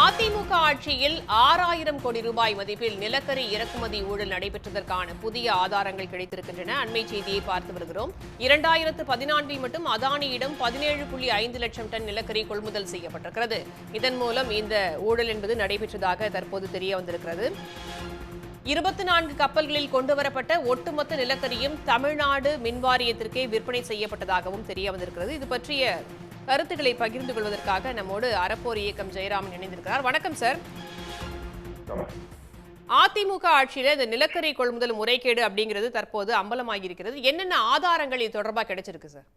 அதிமுக ஆட்சியில் ஆறாயிரம் கோடி ரூபாய் மதிப்பில் நிலக்கரி இறக்குமதி ஊழல் நடைபெற்றதற்கான புதிய ஆதாரங்கள் கிடைத்திருக்கின்றன. அண்மை செய்தியை பார்த்து வருகிறோம். இரண்டாயிரத்து பதினான்கில் மட்டும் அதானியிடம் பதினேழு புள்ளி ஐந்து லட்சம் டன் நிலக்கரி கொள்முதல் செய்யப்பட்டிருக்கிறது. இதன் மூலம் இந்த ஊழல் என்பது நடைபெற்றதாக தற்போது தெரிய வந்திருக்கிறது. இருபத்தி நான்கு கப்பல்களில் கொண்டுவரப்பட்ட ஒட்டுமொத்த நிலக்கரியும் தமிழ்நாடு மின்வாரியத்திற்கே விற்பனை செய்யப்பட்டதாகவும் தெரிய வந்திருக்கிறது இது பற்றிய கருத்துக்களை பகிர்ந்து கொள்வதற்காக நம்மோடு அறப்போர் இயக்கம் ஜெயராமன் இணைந்திருக்கிறார். வணக்கம் சார். அதிமுக ஆட்சியில இந்த நிலக்கரி கொள்முதல் முறைகேடு அப்படிங்கிறது தற்போது அம்பலமாகி இருக்கிறது என்னென்ன ஆதாரங்கள் இது தொடர்பாக கிடைச்சிருக்கு சார்?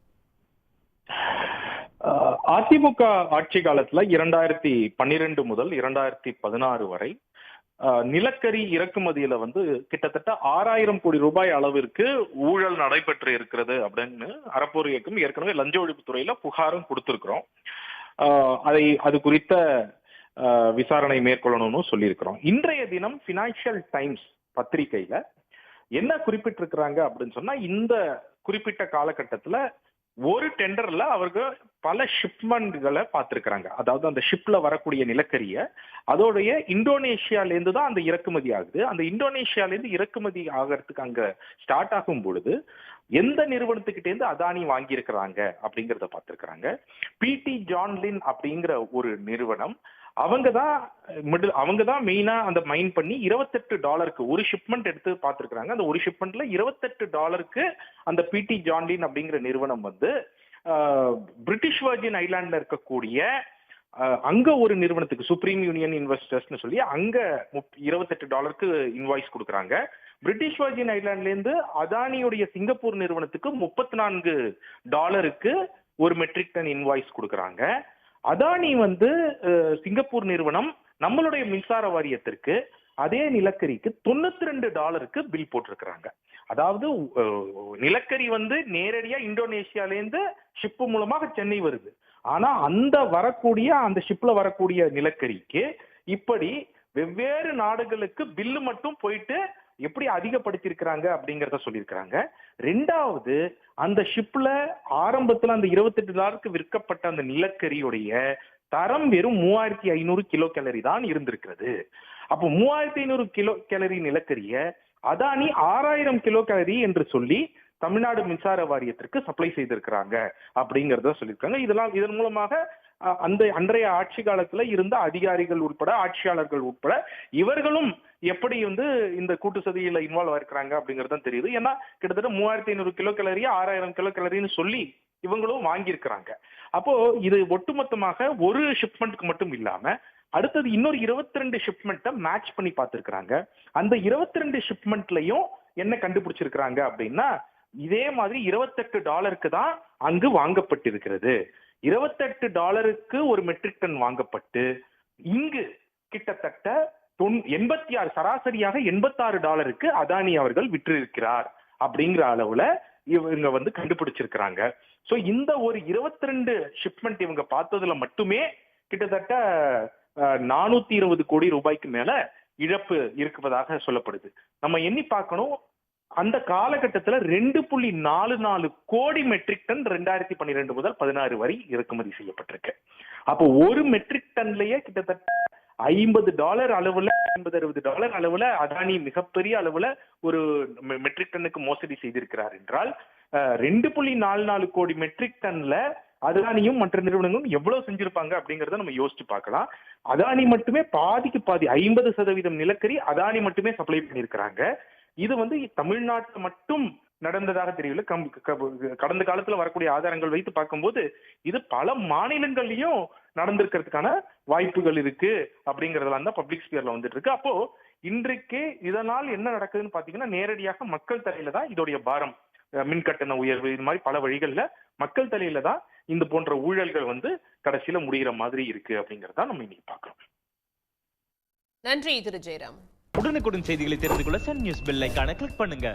அதிமுக ஆட்சி காலத்துல இரண்டாயிரத்தி பன்னிரெண்டு முதல் இரண்டாயிரத்தி பதினாறு வரை நிலக்கரி இறக்குமதியில வந்து கிட்டத்தட்ட ஆறாயிரம் கோடி ரூபாய் அளவிற்கு ஊழல் நடைபெற்று இருக்கிறது அப்படின்னு அறப்போர் இயக்கம் ஏற்கனவே லஞ்ச ஒழிப்புத்துறையில புகாரும் கொடுத்திருக்கிறோம். அதை அது குறித்த விசாரணை மேற்கொள்ளணும்னு சொல்லியிருக்கிறோம். இன்றைய தினம் பினான்சியல் டைம்ஸ் பத்திரிகையில என்ன குறிப்பிட்டிருக்கிறாங்க அப்படின்னு சொன்னா இந்த குறிப்பிட்ட காலகட்டத்துல ஒரு டெண்டர்ல அவர்கள் பல ஷிப்மெண்ட்களை பார்த்திருக்கிறாங்க. அதாவது அந்த ஷிப்ல வரக்கூடிய நிலக்கரிய அதோடைய இந்தோனேஷியாலேருந்து தான் அந்த இறக்குமதி ஆகுது. அந்த இந்தோனேஷியாலேருந்து இறக்குமதி ஆகிறதுக்கு அங்க ஸ்டார்ட் ஆகும் பொழுது எந்த நிறுவனத்துக்கிட்டேருந்து அதானி வாங்கியிருக்கிறாங்க அப்படிங்கறத பார்த்திருக்கிறாங்க. பிடி ஜான்லின் அப்படிங்கிற ஒரு நிறுவனம் அவங்க தான் மிடில் அவங்க தான் மெயினா அந்த மைன் பண்ணி இருபத்தெட்டு டாலருக்கு ஒரு ஷிப்மெண்ட் எடுத்து பார்த்துருக்குறாங்க. அந்த ஒரு ஷிப்மெண்ட்ல இருபத்தெட்டு டாலருக்கு அந்த பிடி ஜான்லின் அப்படிங்கிற நிறுவனம் வந்து பிரிட்டிஷ் வர்ஜின் ஐலாண்ட்ல இருக்கக்கூடிய அங்க ஒரு நிறுவனத்துக்கு சுப்ரீம் யூனியன் இன்வெஸ்டர்ஸ்னு சொல்லி அங்க இருபத்தெட்டு டாலருக்கு இன்வாய்ஸ் கொடுக்குறாங்க. பிரிட்டிஷ் வர்ஜின் ஐலாண்ட்ல இருந்து அதானியுடைய சிங்கப்பூர் நிறுவனத்துக்கு முப்பத்தி நான்கு டாலருக்கு ஒரு மெட்ரிக் டன் இன்வாய்ஸ் கொடுக்குறாங்க. அதானி வந்து சிங்கப்பூர் நிறுவனம் நம்மளுடைய மின்சார வாரியத்திற்கு அதே நிலக்கரிக்கு தொண்ணூத்தி ரெண்டு டாலருக்கு பில் போட்டிருக்கிறாங்க. அதாவது நிலக்கரி வந்து நேரடியா இந்தோனேஷியாலேருந்து ஷிப்பு ஷிப் மூலமாக சென்னை வருது. ஆனா அந்த வரக்கூடிய அந்த ஷிப்ல வரக்கூடிய நிலக்கரிக்கு இப்படி வெவ்வேறு நாடுகளுக்கு பில்லு மட்டும் போயிட்டு எப்படி அதிகப்படுத்தியிருக்கிறாங்க அப்படிங்கிறத சொல்லியிருக்கிறாங்க. ரெண்டாவது அந்த ஷிப்ல ஆரம்பத்துல அந்த இருபத்தெட்டு டாலருக்கு விற்கப்பட்ட அந்த நிலக்கரியுடைய தரம் வெறும் மூவாயிரத்தி ஐநூறு கிலோ கேலரி தான் இருந்திருக்கிறது. அப்போ மூவாயிரத்தி ஐநூறு கிலோ கேலரி நிலக்கரிய அதானி ஆறாயிரம் கிலோ கேலரி என்று சொல்லி தமிழ்நாடு மின்சார வாரியத்திற்கு சப்ளை செய்திருக்கிறாங்க அப்படிங்கறத சொல்லியிருக்காங்க. இதெல்லாம் இதன் மூலமாக அந்த அன்றைய ஆட்சி காலத்துல இருந்த அதிகாரிகள் உட்பட ஆட்சியாளர்கள் உட்பட இவர்களும் எப்படி வந்து இந்த கூட்டு சதியில இன்வால்வ் ஆயிருக்கிறாங்க அப்படிங்கிறது தான் தெரியுது. ஏன்னா கிட்டத்தட்ட மூவாயிரத்தி ஐநூறு கிலோ கலரி ஆறாயிரம் கிலோ கலரின்னு சொல்லி இவங்களும் வாங்கியிருக்கிறாங்க. அப்போ இது ஒட்டுமொத்தமாக ஒரு ஷிப்மெண்ட்க்கு மட்டும் இல்லாம அடுத்தது இன்னொரு இருபத்தி ரெண்டு ஷிப்மெண்ட்டை மேட்ச் பண்ணி பார்த்திருக்கிறாங்க. அந்த இருபத்தி ரெண்டு ஷிப்மெண்ட்லயும் என்ன கண்டுபிடிச்சிருக்கிறாங்க அப்படின்னா இதே மாதிரி இருபத்தெட்டு டாலருக்கு தான் அங்கு வாங்கப்பட்டிருக்கிறது. இருபத்தெட்டு டாலருக்கு ஒரு மெட்ரிக் டன் வாங்கப்பட்டு இங்கு கிட்டத்தட்ட எண்பத்தி ஆறு சராசரியாக எண்பத்தாறு டாலருக்கு அதானி அவர்கள் விற்றிருக்கிறார் அப்படிங்கிற அளவுல இவங்க வந்து கண்டுபிடிச்சிருக்கிறாங்க. சோ இந்த ஒரு இருபத்தி ரெண்டு ஷிப்மெண்ட் இவங்க பார்த்ததுல மட்டுமே கிட்டத்தட்ட நானூத்தி இருபது கோடி ரூபாய்க்கு மேல இழப்பு இருக்குவதாக சொல்லப்படுது. நம்ம எண்ணி பார்க்கணும் அந்த காலகட்டத்துல ரெண்டு புள்ளி நாலு நாலு கோடி மெட்ரிக் டன் ரெண்டாயிரத்தி பன்னிரெண்டு முதல் பதினாறு வரை இறக்குமதி செய்யப்பட்டிருக்கு. அப்போ ஒரு மெட்ரிக் டன்லயே கிட்டத்தட்ட ஐம்பது டாலர் அளவுல ஐம்பது அறுபது டாலர் அளவுல அதானி மிகப்பெரிய அளவுல ஒரு மெட்ரிக் டன்னுக்கு மோசடி செய்திருக்கிறார் என்றால் ரெண்டு புள்ளி நாலு நாலு கோடி மெட்ரிக் டன்ல அதானியும் மற்ற நிறுவனங்களும் எவ்வளவு செஞ்சிருப்பாங்க அப்படிங்கறத நம்ம யோசிச்சு பார்க்கலாம். அதானி மட்டுமே பாதிக்கு பாதி ஐம்பது சதவீதம் நிலக்கரி அதானி மட்டுமே சப்ளை பண்ணியிருக்கிறாங்க. இது வந்து தமிழ்நாட்டுல மட்டும் நடந்ததாக தெரியல கடந்த காலத்துல வரக்கூடிய ஆதாரங்கள் வைத்து பார்க்கும்போது இது பல மாநிலங்கள்லயும் நடந்திருக்கிறதுக்கான வாய்ப்புகள் இருக்கு அப்படிங்கறதெல்லாம் தான் பப்ளிக் ஸ்பியர்ல வந்துட்டு இருக்கு. அப்போ இன்றைக்கு இதனால் என்ன நடக்குதுன்னு பாத்தீங்கன்னா நேரடியாக மக்கள் தலையில தான் இதோடைய பாரம் அஹ் மின் கட்டண உயர்வு இது மாதிரி பல வழிகள்ல மக்கள் தலையில தான் இந்த போன்ற ஊழல்கள் வந்து கடைசியில முடிகிற மாதிரி இருக்கு அப்படிங்கறத நம்ம இன்னைக்கு பார்க்கலாம் நன்றி திரு ஜெயராம். உடனுக்குடன் செய்திகளை தெரிந்து கொள்ள சன் நியூஸ் பெல் ஐகானை கிளிக் பண்ணுங்க.